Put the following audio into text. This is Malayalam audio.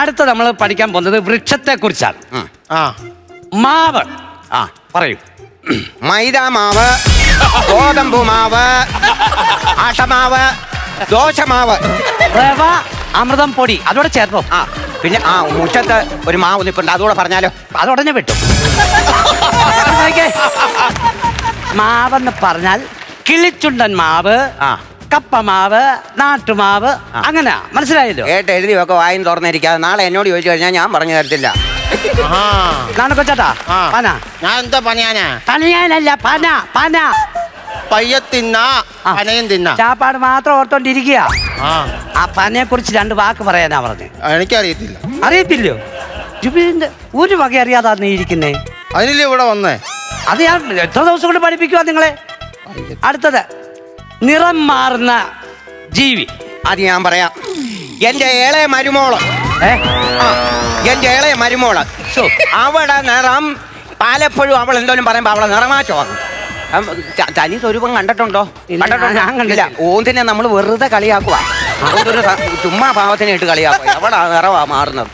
അടുത്ത നമ്മൾ പഠിക്കാൻ പോകുന്നത് വൃക്ഷത്തെ കുറിച്ചാണ് ആ. മാവ്. ആ പറയൂ. മൈദ മാവ് ഗോതമ്പു മാവ് ആട്ടമാവ് ദോശമാവ്. റവ അമൃതം പൊടി അതോടെ ചേർത്തോ ആ പിന്നെ ആ മുറ്റത്ത് ഒരു മാവ് നിൽപ്പുണ്ട് അതുകൂടെ പറഞ്ഞാലോ? അതുടനെ വിട്ടു. മാവെന്ന് പറഞ്ഞാൽ കിളിച്ചുണ്ടൻ മാവ് ആ. കപ്പ മാവ് നാട്ടുമാവ്. അങ്ങനെ. മനസ്സിലായല്ലോ? കേട്ട് എഴുതി ഒക്കെ വായും തുറന്നിരിക്കാതെ നാളെ എന്നോട് ചോദിച്ചു കഴിഞ്ഞാൽ ഞാൻ പറഞ്ഞു തരത്തില്ല. ആ. നാണക്കൊച്ചാട്ടാ ആ. പന. ഞാൻ എന്താ പണിയാനാ? പനയാനല്ല പന പന. പയ്യ തിന്ന ആ. പനയും തിന്ന. ചാപ്പാട് മാത്രം ഓർത്തോണ്ടിരിക്കുക. ആ. ആ പനയെ കുറിച്ച് രണ്ട് വാക്ക് പറയാനാ പറഞ്ഞു. എനിക്കറിയത്തില്ല. അറിയത്തില്ലയോ? ജുബിലിന്റെ ഒരു വക അറിയാതാ നീ ഇരിക്കുന്നേ. അതിനില്ലേ ഇവിടെ വന്നേ? അത് ഞാൻ എത്ര ദിവസം കൊണ്ട് പഠിപ്പിക്കുക നിങ്ങളെ? അടുത്തത്. നിറം മാറുന്ന ജീവി. അത് ഞാൻ പറയാം. എന്റെ ഏളെ മരുമോൾ. ഏ? ആ എന്റെ ഏളെ മരുമോൾ. ശോ. അവിടെ നിറം പലപ്പോഴും അവൾ എന്തോലും പറയുമ്പോ അവളെ നിറമാറ്റോ തനി സ്വരൂപം കണ്ടിട്ടുണ്ടോ? ഇല്ല, കണ്ടിട്ടുണ്ടോ? ഞാൻ കണ്ടില്ല. ഓന്തിനെ നമ്മൾ വെറുതെ കളിയാക്കുക ചുമ്മാ പാവത്തിനെ ഇട്ട് കളിയാക്കുക അവളാ നിറവാ മാറുന്നത്.